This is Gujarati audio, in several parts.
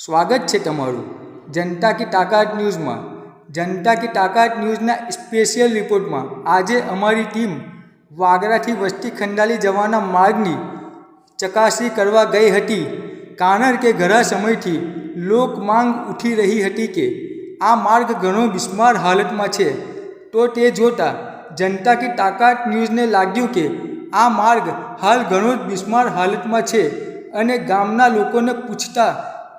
સ્વાગત છે તમારું જનતા કી તાકાત ન્યૂઝમાં. જનતા કી તાકાત ન્યૂઝના સ્પેશિયલ રિપોર્ટમાં આજે અમારી ટીમ વાગરાથી વસ્તી ખંડાલી જવાના માર્ગની ચકાસણી કરવા ગઈ હતી. કારણ કે ઘણા સમયથી લોક માંગ ઉઠી રહી હતી કે આ માર્ગ ઘણો બિસ્માર હાલતમાં છે. તો તે જોતાં જનતા કી તાકાત ન્યૂઝને લાગ્યું કે આ માર્ગ હાલ ઘણો જ બિસ્માર હાલતમાં છે અને ગામના લોકોને પૂછતા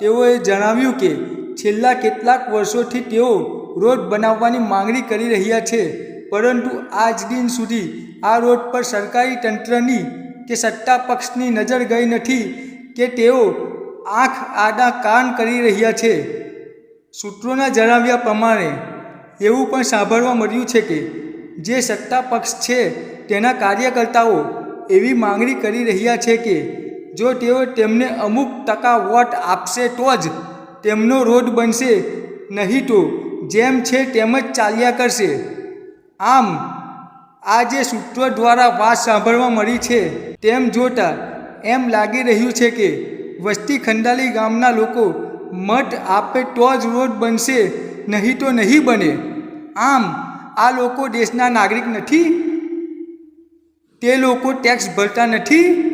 તેઓએ જણાવ્યું કે, છેલ્લા કેટલાક વર્ષોથી તેઓ રોડ બનાવવાની માંગણી કરી રહ્યા છે, પરંતુ આજ દિન સુધી આ રોડ પર સરકારી તંત્રની કે સત્તા પક્ષની નજર ગઈ નથી કે તેઓ આંખ આડા કાન કરી રહ્યા છે. સૂત્રોના જણાવ્યા પ્રમાણે, એવું પણ સાંભળવા મળ્યું છે કે, જે સત્તા પક્ષ છે, તેના કાર્યકર્તાઓ એવી માંગણી કરી રહ્યા છે કે જો તેઓ તેમને અમુક ટકા વોટ આપશે તો જ તેમનો રોડ બનશે નહીં તો જેમ છે તેમ જ ચાલ્યા કરશે. આમ આ જે સૂત્રો દ્વારા વાત સાંભળવા મળી છે, તેમ જોતાં એમ લાગી રહ્યું છે કે વસ્તી ખંડાલી ગામના લોકો મત આપે તો જ રોડ બનશે નહીં તો નહીં બને. આમ, આ લોકો દેશના નાગરિક નથી? તે લોકો ટેક્સ ભરતા નથી?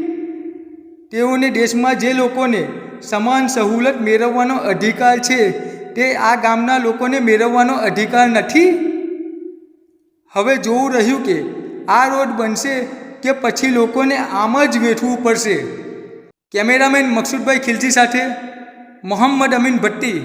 તેઓને દેશમાં જે લોકોને સમાન સહુલત મેળવવાનો અધિકાર છે, તે આ ગામના લોકોને મેળવવાનો અધિકાર નથી? હવે જોવું રહ્યું કે આ રોડ બનશે કે પછી લોકોને આમ જ વેઠવું પડશે? કેમેરામેન મકસૂદભાઈ ખિલજી સાથે મોહમ્મદ અમીન ભટ્ટી